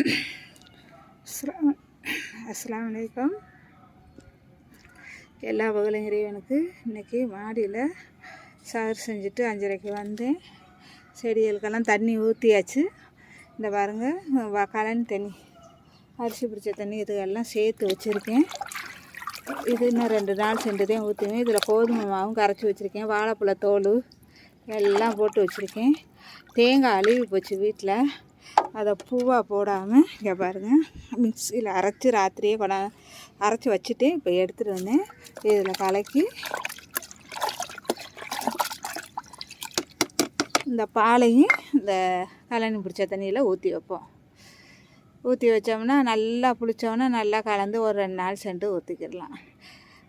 அஸ்லாம் அஸ்ஸலாமு எல்லா பகலும் இறைவனுக்கு. இன்றைக்கி மாடியில் சாறு செஞ்சுட்டு அஞ்சரைக்கு வந்தேன். செடிகளுக்கெல்லாம் தண்ணி ஊற்றியாச்சு இந்த பாருங்க வ- கலனி தண்ணி. அரிசி பிடிச்ச தண்ணி இதுக்கெல்லாம் சேர்த்து வச்சுருக்கேன். இது இன்னும் ரெண்டு நாள் சென்று தான் ஊற்றுவேன் இதில் கோதுமை மாவும் கரைச்சி வச்சுருக்கேன். வாழைப்பழ தோல் எல்லாம் போட்டு வச்சுருக்கேன். தேங்காய் அழுகி போச்சு வீட்டில் அதை பூவாக போடாமல் இங்கே பாருங்கள் மிக்சியில் அரைச்சி ராத்திரியே கொண்டா அரைச்சி வச்சுட்டு இப்போ எடுத்துகிட்டு வந்தேன். இதில் கலக்கி இந்த பாலையும் இந்த கலனி பிடிச்ச தண்ணியில் ஊற்றி வைப்போம். ஊற்றி வச்சோம்னா நல்லா புளிச்சோம்னா நல்லா கலந்து ஒரு ரெண்டு நாள் சென்று ஊற்றிக்கிடலாம்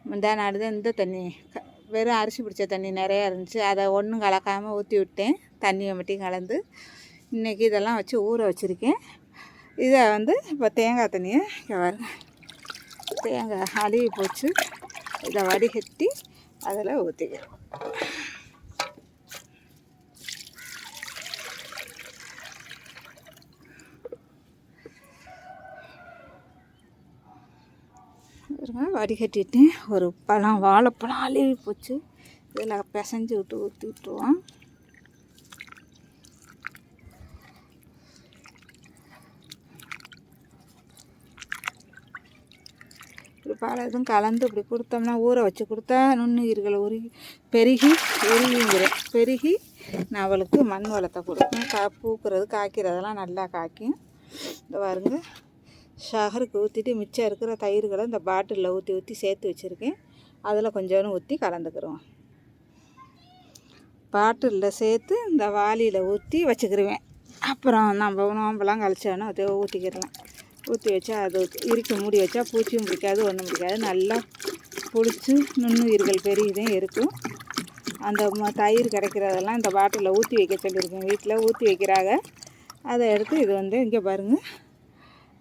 இந்த நாடு தான் இந்த தண்ணி க- வெறும் அரிசி பிடிச்ச தண்ணி நிறையா இருந்துச்சு. அதை ஒன்றும் கலக்காமல் ஊற்றி விட்டேன். தண்ணியை மட்டும் கலந்து இன்றைக்கி இதெல்லாம் வச்சு ஊற வச்சுருக்கேன். இதை வந்து இப்போ தேங்காய் தண்ணியை தேங்காய் அழுகி போச்சு. இதை வடிகட்டி அதில் ஊற்றிக்கிறோம் வடிகட்டிட்டு ஒரு பழம் வாழைப்பழம் அழுகி போச்சு. இதில் பிசைஞ்சு விட்டு ஊற்றி விட்டுருவோம். இப்படி எதுவும் கலந்து இப்படி கொடுத்தோம்னா ஊற வச்சு கொடுத்தா நுண்ணுயிர்களை உருகி பெருகி உருகிங்கிறேன் பெருகி நான் அவளுக்கு மண் வளத்தை கொடுக்கும் கா பூக்கிறது காய்க்கிறதெல்லாம் நல்லா காய்க்கும். இந்த பாருங்க ஷகருக்கு ஊற்றிட்டு மிச்சம் இருக்கிற தயிர்களை இந்த பாட்டிலில் ஊற்றி ஊற்றி சேர்த்து வச்சுருக்கேன். அதில் கொஞ்சோண்டு ஊற்றி கலந்துக்கிறோம். பாட்டிலில் சேர்த்து இந்த வாளியில் ஊற்றி வச்சுக்கிருவேன். அப்புறம் நம்ம நோம்பெல்லாம் கழிச்சோன்னா அதை ஊற்றிக்கிடலாம் ஊற்றி வச்சா அது இறுக்கி மூடி வச்சா பூச்சியும் பிடிக்காது ஒன்றும் பிடிக்காது. நல்லா புளிச்சு நுண்ணுயிர்கள் பெருகிதான் இருக்கும். அந்த ம- தயிர் கிடைக்கிறதெல்லாம் இந்த பாட்டிலில் ஊற்றி வைக்க சொல்லியிருக்கேன். வீட்டில் ஊற்றி வைக்கிறாங்க. அதை எடுத்து இது வந்து இங்கே பாருங்கள்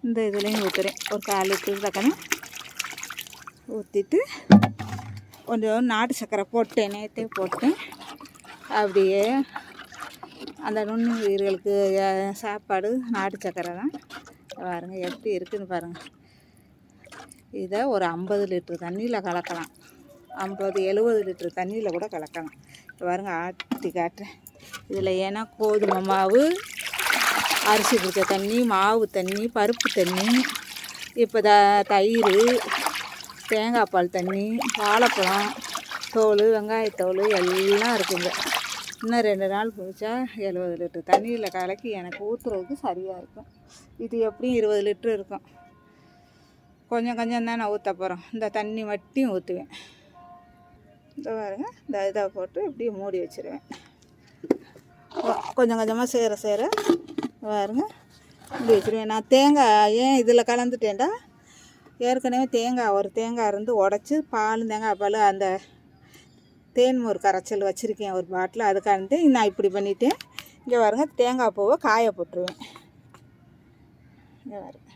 இந்த இதுலேயும் ஊற்றுறேன் ஒரு கால் லிட்டர் தக்கன ஊற்றிட்டு கொஞ்சம் நாட்டு சர்க்கரை போட்டேன். நேற்றே போட்டேன். அப்படியே அந்த நுண்ணுயிர்களுக்கு சாப்பாடு நாட்டு சர்க்கரை தான். பாருங்கள் எப்படி இருக்குதுன்னு பாருங்கள் இதை ஒரு ஐம்பது லிட்ரு தண்ணியில் கலக்கலாம். ஐம்பது எழுபது லிட்ரு தண்ணியில் கூட கலக்கலாம். இப்போ பாருங்கள் ஆட்டி காட்டுறேன். இதில் ஏன்னா கோதுமை மாவு அரிசி பிடிச்ச தண்ணி மாவு தண்ணி பருப்பு தண்ணி இப்போ த தயிர் தேங்காய் பால் தண்ணி வாழைப்பழம் தோல் வெங்காயத்தோல் எல்லாம் இருக்குங்க. இன்னும் ரெண்டு நாள் போச்சா எழுபது லிட்டர் தண்ணியில் கலக்கி எனக்கு ஊற்றுறதுக்கு சரியாக இருக்கும். இது எப்படியும் இருபது லிட்டர் இருக்கும். கொஞ்சம் கொஞ்சம் தான் நான் ஊற்ற போகிறோம் இந்த தண்ணி மட்டும் ஊற்றுவேன் இந்த பாருங்க இந்த இதை போட்டு இப்படி மூடி வச்சுருவேன். கொஞ்சம் கொஞ்சமாக சேர சேர பாருங்க மூடி வச்சிருவேன். நான் தேங்காய் ஏன் இதில் கலந்துட்டேன்டா? ஏற்கனவே தேங்காய் ஒரு தேங்காய் இருந்து உடச்சி பால் தேங்காய் பால் அந்த தேன்மோர் கரைச்சல் வச்சுருக்கேன் ஒரு பாட்டில். அதுக்காண்டு நான் இப்படி பண்ணிட்டேன் இங்கே பாருங்க தேங்காய் பூவை காய போட்டுருவேன். இங்கே பாருங்க.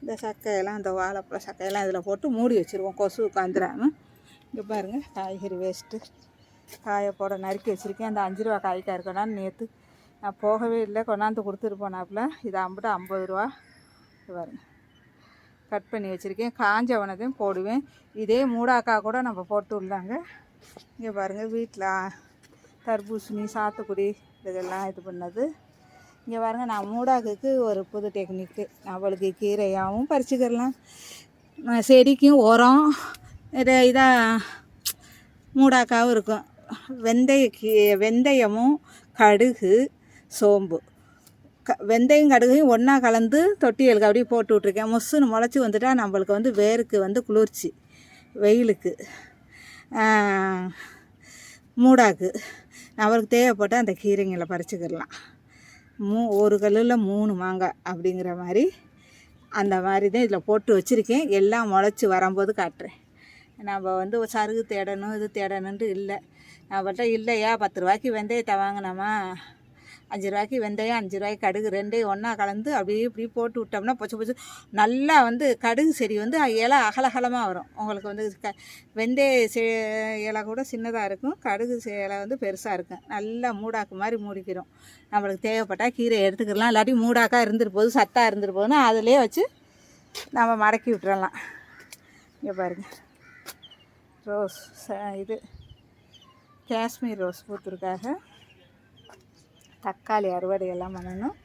இந்த சக்கையெல்லாம் இந்த வாழைப்பழ சக்கையெல்லாம் இதில் போட்டு மூடி வச்சுருவோம். கொசு உட்காந்துடாமல் இங்கே பாருங்கள் காய்கறி வேஸ்ட்டு காயை போட நறுக்கி வச்சுருக்கேன். அந்த அஞ்சு ரூபா காய்க்காய் இருக்கணும்னு நேற்று நான் போகவே இல்லை. கொண்டாந்து கொடுத்துட்டு போனாப்புல. இது ஐம்பது ஐம்பது ரூபா. இது பாருங்க. கட் பண்ணி வச்சுருக்கேன். காஞ்சவனதையும் போடுவேன். இதே மூடாக்கா கூட நம்ம போட்டு விடலாங்க. இங்கே பாருங்கள் வீட்டில் தர்பூசணி சாத்துக்குடி இதெல்லாம் இது பண்ணது. இங்கே பாருங்கள் நான் மூடாக்குக்கு ஒரு புது டெக்னிக்கு அவளுக்கு கீரையாகவும் பறிச்சுக்கிறலாம். நான் செடிக்கும் உரம் இதை இதாக மூடாக்காவும் இருக்கும். வெந்தய கீ வெந்தயமும் கடுகு சோம்பு. க வெந்தயம் கடுகையும் ஒன்றா கலந்து தொட்டியலுக்கு அப்படியே போட்டு விட்ருக்கேன் மொசுன்னு முளைச்சி வந்துட்டா நம்மளுக்கு வந்து வேருக்கு வந்து குளிர்ச்சி வெயிலுக்கு. மூடாக்கு. அவருக்கு தேவைப்பட்டால் அந்த கீரைங்களை பறிச்சுக்கிடலாம். மூ ஒரு கல்லில் மூணு மாங்காய் அப்படிங்கிற மாதிரி அந்த மாதிரி தான் இதில் போட்டு வச்சுருக்கேன். எல்லாம் முளைச்சி வரும்போது காட்டுறேன். நம்ம வந்து சருகு தேடணும் இது தேடணுன்ட்டு இல்லை. நம்மள்கிட்ட இல்லையா? பத்து ரூபாய்க்கு வெந்தயத்தை வாங்கினோமா? அஞ்சு ரூபாய்க்கு வெந்தயம் அஞ்சு ரூபாய்க்கு கடுகு ரெண்டையும் ஒன்றா கலந்து அப்படியே இப்படி போட்டு விட்டோம்னா பொச்சு பொச்சு நல்லா வந்து கடுகு செடி வந்து இலை அகலகலமாக வரும். உங்களுக்கு வந்து க வெந்தய செ இலை கூட சின்னதாக இருக்கும். கடுகு இலை வந்து பெருசாக இருக்கும். நல்லா மூடாக்கு மாதிரி மூடிக்கிறோம். நம்மளுக்கு தேவைப்பட்டால் கீரை எடுத்துக்கலாம். இல்லாட்டி மூடாக்கா இருந்துட்டு போகுது சத்தாக இருந்துட்டு போகுதுன்னா அதிலே வச்சு நம்ம மடக்கி விட்டுறலாம். இங்கே பாருங்கள் ரோஸ் ச இது காஷ்மீர் ரோஸ் பூத்துருக்காக தக்காளி அறுவடை எல்லாம் பண்ணணும்.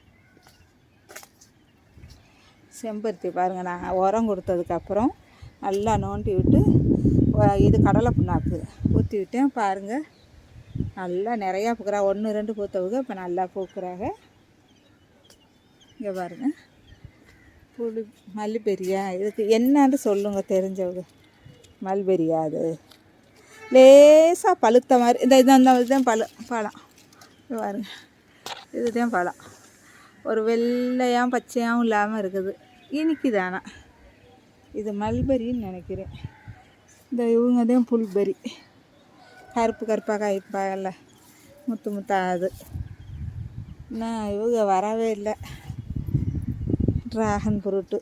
செம்பருத்தி பாருங்கள் நான் உரம் கொடுத்ததுக்கப்புறம் நல்லா நோண்டி விட்டு இது கடலை புண்ணாக்கு ஊற்றி விட்டேன். பாருங்கள் நல்லா நிறையா பூக்குறா. ஒன்று ரெண்டு பூத்தவங்க இப்போ நல்லா பூக்குறாங்க. இங்கே பாருங்கள் புளி மல்லிபெரியா இதுக்கு என்னன்னு சொல்லுங்க தெரிஞ்சவங்க. மல்பெரியா அது. லேசாக பழுத்த மாதிரி இந்த இது அந்த இதுதான் பழு பழம். இது பாருங்க. இதுதான் பழம். ஒரு வெள்ளையாகவும் பச்சையாகவும் இல்லாமல் இருக்குது. இனிக்குது ஆனால் இது மல்பெரின்னு நினைக்கிறேன். இந்த இவங்க தான் புல்பெரி. கருப்பு கருப்பாக காய்ப்பாகல முத்து முத்தாது நான் இவங்க வரவே இல்லை. ட்ராகன் ஃப்ரூட்டு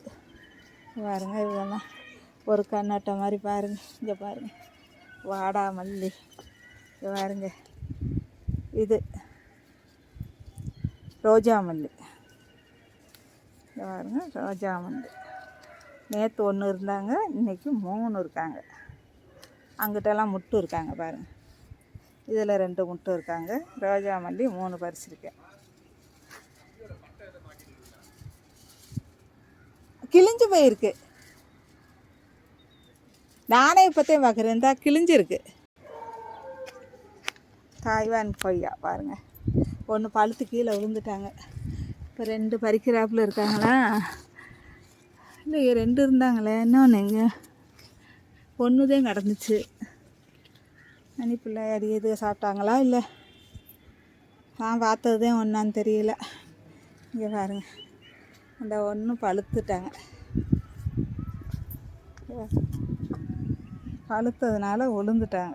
பாருங்க இவங்கெல்லாம். ஒரு கண்ணாட்டை மாதிரி பாருங்க. இங்கே பாருங்கள் வாடா மல்லி. இங்கே இது. ரோஜா மல்லி பாருங்க ரோஜா மல்லி நேற்று ஒன்று இருந்தாங்க இன்றைக்கி மூணு இருக்காங்க. அங்கிட்டெல்லாம் முட்டு இருக்காங்க பாருங்கள் இதில் ரெண்டு முட்டு இருக்காங்க ரோஜா மல்லி மூணு பறிச்சிருக்கேன். கிழிஞ்சு போயிருக்கு. நானே இப்போத்தையும் பார்க்குறேன் தான் கிழிஞ்சிருக்கு. தாய்வான் கொய்யா பாருங்கள் ஒன்று பழுத்து கீழே விழுந்துட்டாங்க. இப்போ ரெண்டு பறிக்கிறாப்புல இருக்காங்களா? இல்லை ரெண்டு இருந்தாங்களே இன்னொன்று எங்கே? ஒன்று தான் கிடந்துச்சு அனுப்பில்லை அடி எது சாப்பிட்டாங்களா இல்லை? நான் பார்த்தது தான் ஒன்றான்னு தெரியல. இங்கே பாருங்க. அந்த ஒன்று பழுத்துட்டாங்க. பழுத்ததுனால உளுந்துட்டாங்க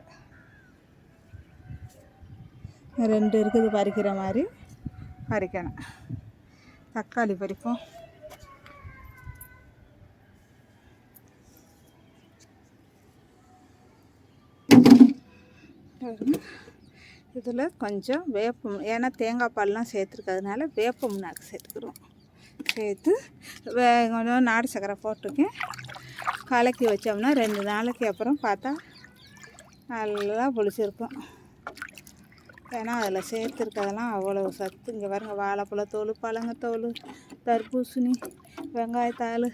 ரெண்டு இருக்குது பறிக்கிற மாதிரி. பறிக்கணும். தக்காளி பறிப்போம். இதில் கொஞ்சம் வேப்பம் ஏன்னா தேங்காய் பால்லாம் சேர்த்துருக்கிறதுனால வேப்பம் நாக்கு சேர்த்துக்கிறோம். சேர்த்து வே கொஞ்சம் நாடு சக்கரை போட்டிருக்கேன். கலக்கி வச்சோம்னா ரெண்டு நாளைக்கு அப்புறம் பார்த்தா நல்லா புளிச்சிருக்கும். ஏன்னா அதில் சேர்த்துருக்கதெல்லாம் அவ்வளோ சத்து. இங்கே பாருங்க வாழைப்பழத்தோல் பழங்கத்தோல் தர்பூசணி வெங்காயத்தாள்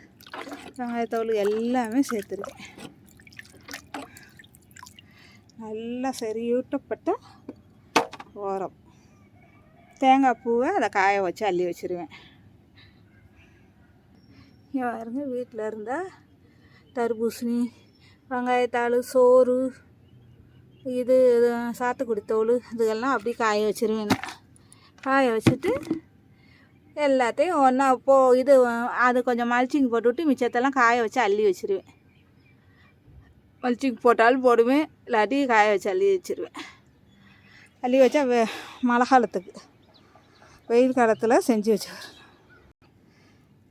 வெங்காயத்தோல் எல்லாமே சேர்த்துருக்கேன். நல்லா சரியூட்டப்பட்ட ஓரம். தேங்காய் பூவை அதை காய வச்சு அள்ளி வச்சுருவேன். இங்கே பாருங்கள் வீட்டில் இருந்தால் தர்பூசணி வெங்காயத்தாள் சோறு இது சாத்துக்குடி தோல் இதுகெல்லாம் அப்படியே காய வச்சிருவேன் நான். காய வச்சுட்டு எல்லாத்தையும் ஒன்றா போ இது அது கொஞ்சம் மல்ச்சிங் போட்டுவிட்டு மிச்சத்தெல்லாம் காய வச்சு அள்ளி வச்சிருவேன். மல்ச்சிங் போட்டாலும் போடுவேன் இல்லாட்டி காய வச்சு அள்ளி வச்சிருவேன். அள்ளி வச்சா வெ மழை காலத்துக்கு. வெயில் காலத்தில் செஞ்சு வச்சுக்கிறேன்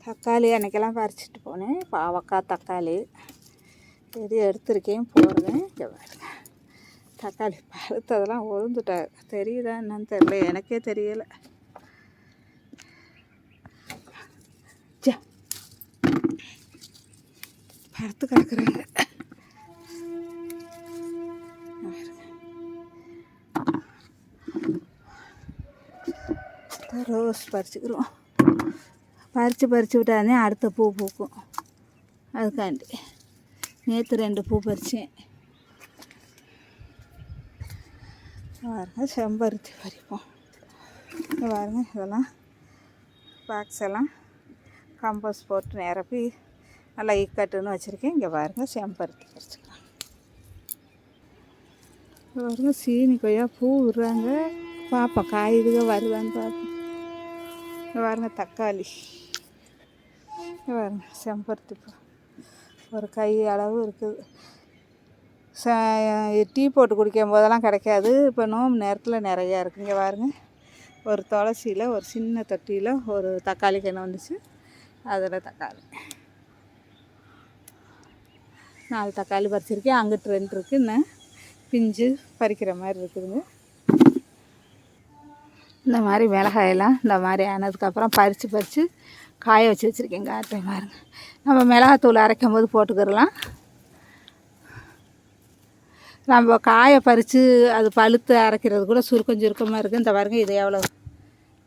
தக்காளி அன்றைக்கெல்லாம் பறிச்சிட்டு போனேன். பாவக்காய் தக்காளி. இது எடுத்திருக்கேன் போடுறேன். இங்கே தக்காளி பழுத்ததெல்லாம் உழுந்துட்டா தெரியுதா என்னன்னு தெரியல எனக்கே தெரியலை. ச்சே. கிடக்குறாங்க ரோஸ் பறிச்சுக்கிறோம். பறித்து பறித்து விட்டாதே அடுத்த பூ பூக்கும். அதுக்காண்டி. நேற்று ரெண்டு பூ பறித்தேன் பாருங்க செம்பருத்தி பறிப்போம். இங்கே பாருங்க இதெல்லாம் பாக்ஸ் எல்லாம் கம்போஸ் போட்டு நிரப்பி நல்லா இக்கட்டுன்னு வச்சுருக்கேன். இங்கே பாருங்க செம்பருத்தி பறிச்சுக்கலாம். இங்க பாருங்க சீனி கொய்யா பூ விடுறாங்க. பார்ப்போம் காயுதுக வருதான்னு பார்ப்போம் இங்கே பாருங்க தக்காளி. இங்கே பாருங்க செம்பருத்தி பூ. ஒரு கை அளவு இருக்குது. ச டீ போட்டு குடிக்கும் போதெல்லாம் கிடைக்காது. இப்போ நோம்பு நேரத்தில் நிறையா இருக்குது இங்கே பாருங்க. ஒரு துளசியில் ஒரு சின்ன தொட்டியில் ஒரு தக்காளி கன்று வந்துச்சு. அதில் தக்காளி. நாலு தக்காளி பறிச்சிருக்கேன். அங்கிட்டு ரெண்டு இருக்குது இன்னும் பிஞ்சு பறிக்கிற மாதிரி இருக்குதுங்க. இந்த மாதிரி மிளகாயெல்லாம் இந்த மாதிரி ஆனதுக்கப்புறம் பறித்து பறித்து காய வச்சு வச்சுருக்கேன். காட்டுறேன் பாருங்க. நம்ம மிளகாத்தூள் அரைக்கும் போது போட்டுக்கிறலாம். நம்ம காயை பறித்து அது பழுத்து அரைக்கிறது கூட சுருக்கம் சுருக்கமாக இருக்குது இந்த பாருங்கள் இது எவ்வளோ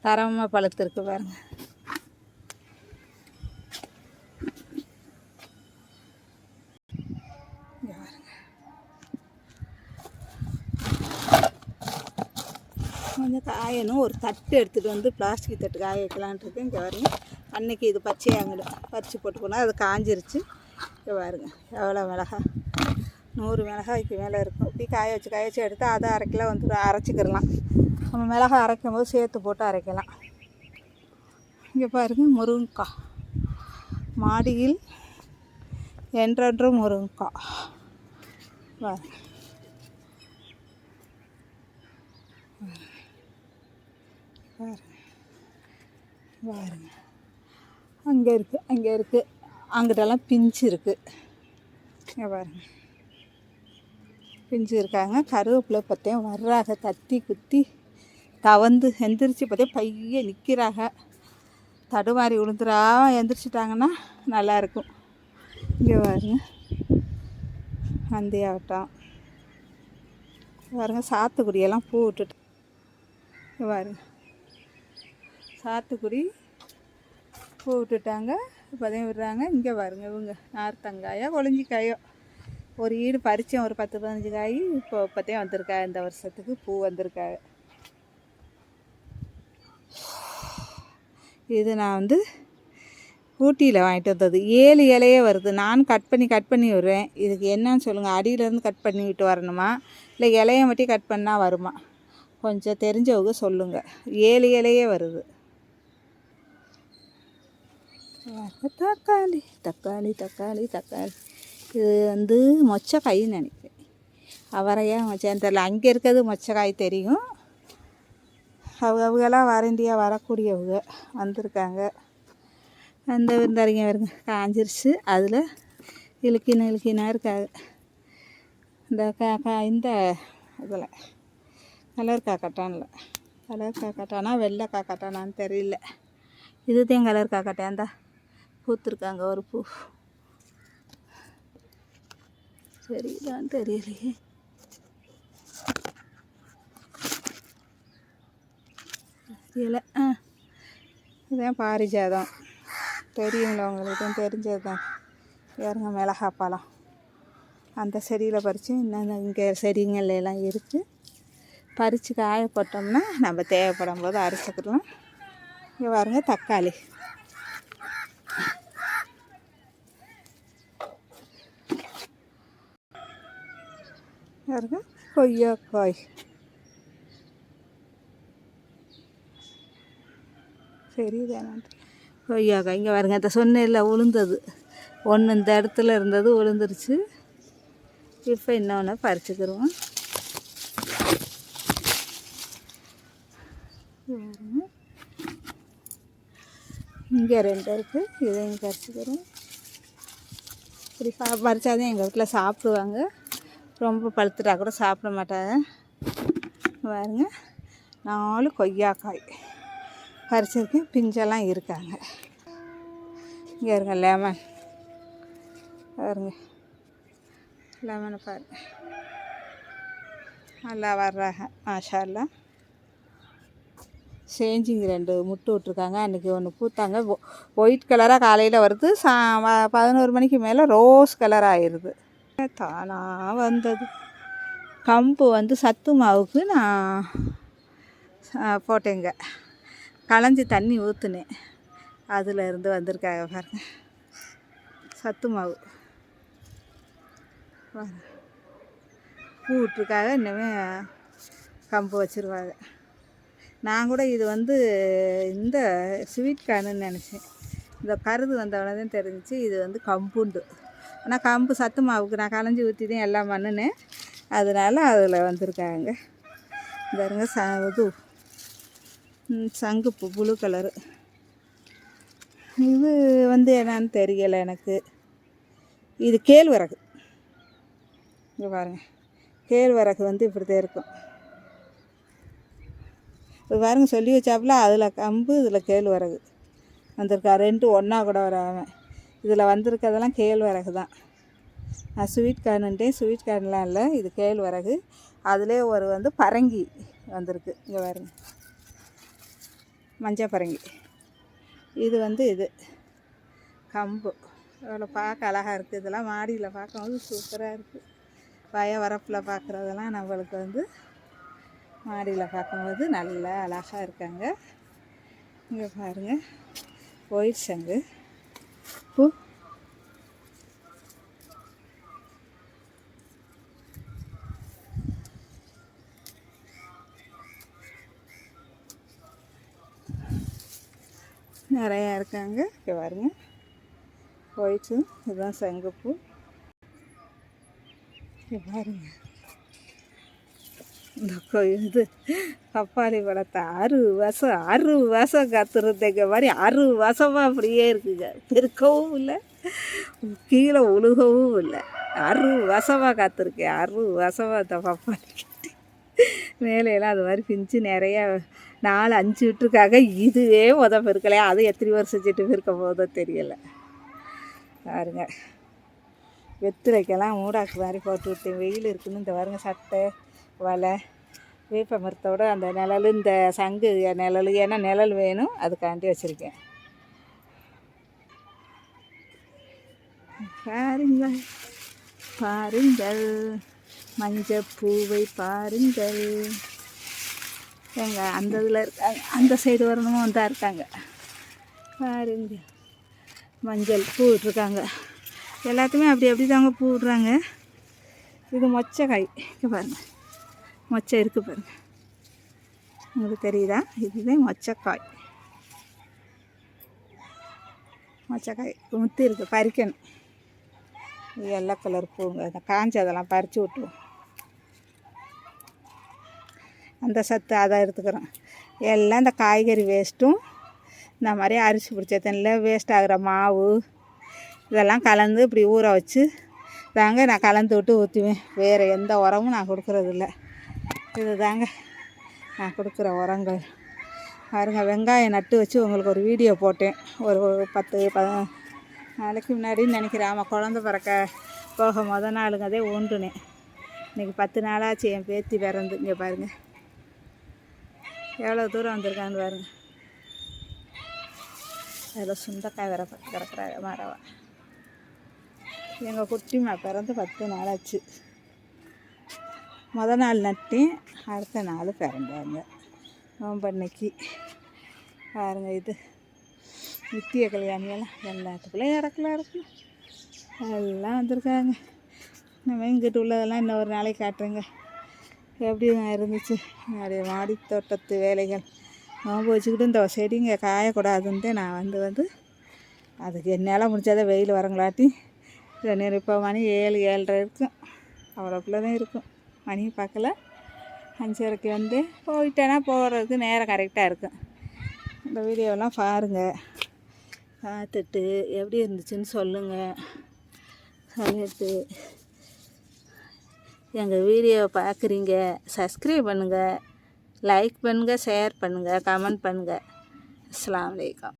தரமாக பழுத்து இருக்கு பாருங்க. பாருங்க. கொஞ்சம் காயணும். ஒரு தட்டு எடுத்துகிட்டு வந்து பிளாஸ்டிக் தட்டு காய வைக்கலான்ட்டு இருக்கேன். இங்கே பாருங்க. அன்னைக்கு இது பச்சையாங்கிடும். பறித்து போட்டு போனால் அது காஞ்சிருச்சு. இங்கே பாருங்க. எவ்வளோ மிளகா நூறு மிளகாய்க்கு மேலே இருக்கும். இப்படி காய வச்சு காய வச்சு எடுத்து அதை அரை வந்து அரைச்சிக்கிடலாம். நம்ம மிளகாய் அரைக்கும் போது சேர்த்து போட்டு அரைக்கலாம். இங்கே பாருங்க முருங்கைக்காய். மாடியில் என்றென்றும் முருங்கைக்காய். பாருங்க. பாருங்க. பாருங்க அங்கே இருக்குது அங்கே இருக்குது அங்கிட்டெல்லாம் பிஞ்சு இருக்குது இங்கே பாருங்க. பிஞ்சு இருக்காங்க கருவேப்பிலை பார்த்தேன் வர்றாங்க தத்தி குத்தி தவந்து எந்திரிச்சு பார்த்தேன் பைய நிற்கிறாங்க தடுமாறி விழுந்துரா எந்திரிச்சிட்டாங்கன்னா நல்லாயிருக்கும் இங்கே பாருங்க. நந்தியாவட்டம் பாருங்க சாத்துக்குடியெல்லாம் பூ விட்டுட்டு. பாருங்க. சாத்துக்குடி பூ விட்டுட்டாங்க. இப்போதையும் விடுறாங்க. இங்கே பாருங்க இவங்க. நார்த்தங்காயோ ஒளிஞ்சிக்காயோ ஒரு ஈடு பறித்தேன் ஒரு பத்து பதினஞ்சு காய் இப்போ இப்போத்தையும் வந்திருக்கா இந்த வருஷத்துக்கு பூ வந்திருக்கா. இது நான் வந்து ஊட்டியில் வாங்கிட்டு வந்தது. ஏழு இலையே வருது. நான் கட் பண்ணி கட் பண்ணி விடுறேன். இதுக்கு என்னன்னு சொல்லுங்கள் அடியிலேருந்து கட் பண்ணிக்கிட்டு வரணுமா? இல்லை இலையை மட்டும் கட் பண்ணால் வருமா? கொஞ்சம் தெரிஞ்சவங்க சொல்லுங்கள் ஏழு இலையே வருது. தக்காளி தக்காளி தக்காளி தக்காளி. இது வந்து மொச்சக்காயின்னு நினைக்கிறேன். அவரையா மொச்சான்னு தெரியல. அங்கே இருக்கிறது மொச்சக்காய் தெரியும். அவங்க அவங்கெல்லாம் வாரண்டியாக வரக்கூடியவங்க. வந்திருக்காங்க. அந்த விருந்தாரிங்க வருங்க காஞ்சிருச்சு. அதில் இழுக்கின இழுக்கினா இருக்காது. இந்த கா கா இந்த இதில். கலர் காக்கட்டானில் கலர் காக்கட்டானா வெள்ளை காக்கட்டானான்னு தெரியல. இதுதான் கலர் காக்கட்டான் தான் பூத்துருக்காங்க ஒரு பூ. சரிதான் தெரியலையே. இல்லை ஆ இதுதான் பாரிஜாதம். தெரியுங்களா உங்களுக்கு தெரிஞ்சது தான் யாருங்க மிளகா பழம் அந்த செடியில் பறித்து இன்னும் இங்கே செடிங்கள்ல எல்லாம் இருக்குது பறித்து காயப்பட்டோம்னா நம்ம தேவைப்படும் போது அரைச்சிக்கலாம். இங்கே பாருங்கள் தக்காளி. பாருங்க. கொய்யாக்காய். சரிதானே கொய்யாக்காய். இங்கே பாருங்க சொன்னேன் இல்லை உளுந்தது. ஒன்று இந்த இடத்துல இருந்தது உளுந்துருச்சு. இப்போ இன்னொன்று பறிச்சுக்கிருவோம். இங்கே ரெண்டு இருக்குது இதையும் பறிச்சுக்கிறோம் இப்படி சா பறிச்சாதான் எங்கள் வீட்டில் சாப்பிடுவாங்க. ரொம்ப பழுத்துட்டா கூட சாப்பிட மாட்டாங்க. பாருங்க நாலு கொய்யாக்காய் பறிச்சிருக்கு பிஞ்செல்லாம் இருக்காங்க. இங்கே இருங்க லெமன் பாருங்க லெமனை பாருங்க. நல்லா வர்றாங்க மாஷால்லாம் சேஞ்சிங் ரெண்டு முட்டு விட்ருக்காங்க அன்றைக்கி ஒன்று பூத்தாங்க. ஒயிட் கலராக காலையில் வருது. சா பதினோரு மணிக்கு மேலே ரோஸ் கலர் ஆயிடுது தானாக வந்தது. கம்பு வந்து சத்து மாவுக்கு நான் போட்டேங்க. களைஞ்சி தண்ணி ஊற்றுனேன் அதில் இருந்து வந்திருக்காங்க பாருங்க. சத்து மாவு. பாருங்க. பூ இன்னுமே கம்பு வச்சுருவாங்க. நான் கூட இது வந்து இந்த ஸ்வீட் கார்னுன்னு நினச்சேன். இந்த கருது வந்தவொடனே தெரிஞ்சிச்சு இது வந்து கம்புண்டு. ஆனால் கம்பு சத்து மாவுக்கு நான் களைஞ்சி ஊற்றி தான் எல்லாம் பண்ணினேன் அதனால் அதில் வந்திருக்காங்க. பாருங்க ச இது. சங்குப்பு ப்ளூ கலரு. இது வந்து என்னன்னு தெரியலை எனக்கு. இது கேழ்வரகு. இங்கே பாருங்கள் கேழ்வரகு வந்து இப்படி தான் இருக்கும். இது பாருங்க சொல்லி வச்சாப்புல அதில் கம்பு இதில் கேழ்வரகு. வந்திருக்கா ரெண்டு ஒன்றா கூட வராமல் இதில் வந்திருக்கிறதெல்லாம் கேழ்வரகு தான். நான் ஸ்வீட் கார்னுட்டேன் ஸ்வீட் கார்ன்லாம் இல்லை இது கேழ்வரகு. அதிலே ஒரு வந்து பரங்கி வந்திருக்கு. இங்கே பாருங்க. மஞ்சள் பரங்கி. இது வந்து இது. கம்பு. அவ்வளோ பார்க்க அழகாக இருக்குது இதெல்லாம் மாடியில் பார்க்கும்போது சூப்பராக இருக்குது வய வரப்பில் பார்க்குறதெல்லாம் நம்மளுக்கு வந்து மாடியில் பார்க்கும்போது நல்லா அழகாக இருக்காங்க. இங்கே பாருங்கள் ஒயிட் சங்கு. பூ நிறையா இருக்காங்க. இங்கே பாருங்க. ஒயிட்ஸு இதுதான் சங்குப்பூ. இங்கே பாருங்க. இந்த இது. பப்பாளி பழத்தை அறுபது வருஷம் அறுபது வருஷம் காத்துருந்தேங்க. மாதிரி அறுபது வருஷமாக அப்படியே இருக்குங்க. பெருக்கவும் இல்லை. கீழே உழுகவும் இல்லை. அறுபது வருஷமாக காத்திருக்கேன். அறுபது வருஷமாக இந்த பப்பாளி கட்டி. மேலையெல்லாம் அது மாதிரி பிஞ்சு நிறையா நாலு அஞ்சு விட்டுருக்காங்க. இதுவே உத பெருக்கலையா அது எத்தனை வருஷம் செட்டு இருக்க போதோ தெரியலை. பாருங்க. வெத்திலைக்கெல்லாம் மூடாக்கு மாதிரி போட்டு விட்டேன். வெயில் இருக்குன்னு இந்த பாருங்க சட்டை. வலை வேப்ப மரத்தோட அந்த நிழல் இந்த சங்கு நிழல் ஏன்னா நிழல் வேணும் அதுக்காண்டி வச்சுருக்கேன். பாருங்கள் பாருங்கள் மஞ்சள் பூவை பாருங்கள். எங்க அந்த இதில் இருக்காங்க அந்த சைடு வரணுமோ வந்தா இருக்காங்க. பாருங்க மஞ்சள் பூ விட்ருக்காங்க எல்லாத்துமே அப்படி அப்படி தாங்க பூ இது மொச்சை காய். இங்கே பாருங்கள். மொச்சை இருக்குது பாருங்கள் உங்களுக்கு தெரியுதா? இதுதான் மொச்சக்காய். மொச்சக்காய் முத்து இருக்குது பறிக்கணும். எல்லோ கலர் பூங்க அந்த காஞ்சதெல்லாம் பறித்து விட்டுருவோம். அந்த சத்து அதை எடுத்துக்கிறோம். எல்லாம் இந்த காய்கறி வேஸ்ட்டும் இந்த மாதிரி அரிசி பிடிச்ச தண்ணியில் வேஸ்ட் ஆகிற மாவு இதெல்லாம் கலந்து இப்படி ஊற வச்சு தாங்க நான் கலந்து விட்டு ஊற்றுவேன். வேறு எந்த உரமும் நான் கொடுக்குறதில்ல இது தாங்க நான் கொடுக்குற உரங்கள். பாருங்கள் வெங்காயம் நட்டு வச்சு உங்களுக்கு ஒரு வீடியோ போட்டேன். ஒரு பத்து பத நாளைக்கு முன்னாடின்னு நினைக்கிறேன். ஆமாம் குழந்த பிறக்க போக முத நாளுங்க அதே ஊண்டுனேன். இன்றைக்கி பத்து நாளாச்சு என் பேத்தி பிறந்து. இங்கே பாருங்கள் எவ்வளோ தூரம் வந்திருக்கான்னு பாருங்க. அதில் சுண்டக்காய் வேற கிடக்குறாங்க மரவா. எங்கள் குட்டிமா பிறந்து பத்து நாளாச்சு. முத நாள் நட்டேன் அடுத்த நாள் பிறந்தாங்க. நோம்பன்னைக்கு பாருங்கள் இது. நித்திய கல்யாணியெல்லாம் எல்லாத்துக்குள்ளேயும் இறக்கலாம் இறக்கலாம் எல்லாம் வந்திருக்காங்க. நம்ம இங்கிட்டு உள்ளதெல்லாம் இன்னும் ஒரு நாளைக்கு காட்டுறேங்க. எப்படி நான் இருந்துச்சு? என்னுடைய மாடி தோட்டத்து வேலைகள். நோம்பு வச்சுக்கிட்டு இந்த செடிங்க காயக்கூடாதுன்ட்டு நான் வந்து வந்து அதுக்கு என்னால் முடிச்சாத வெயில் வரங்களாட்டி இப்போ மணி ஏழு ஏழரை இருக்கும். அவ்வளோக்குள்ளே தான் இருக்கும். மணி பார்க்கல. அஞ்சரைக்கு வந்து போயிட்டேன்னா போகிறதுக்கு நேரம் கரெக்டாக இருக்கும் இந்த வீடியோலாம் பாருங்கள் பார்த்துட்டு எப்படி இருந்துச்சுன்னு சொல்லுங்கள் சொல்லிட்டு எங்கள் வீடியோவை பார்க்குறீங்க சப்ஸ்கிரைப் பண்ணுங்கள் லைக் பண்ணுங்கள் ஷேர் பண்ணுங்கள் கமெண்ட் பண்ணுங்கள் அஸ்லாம் வலைக்கம்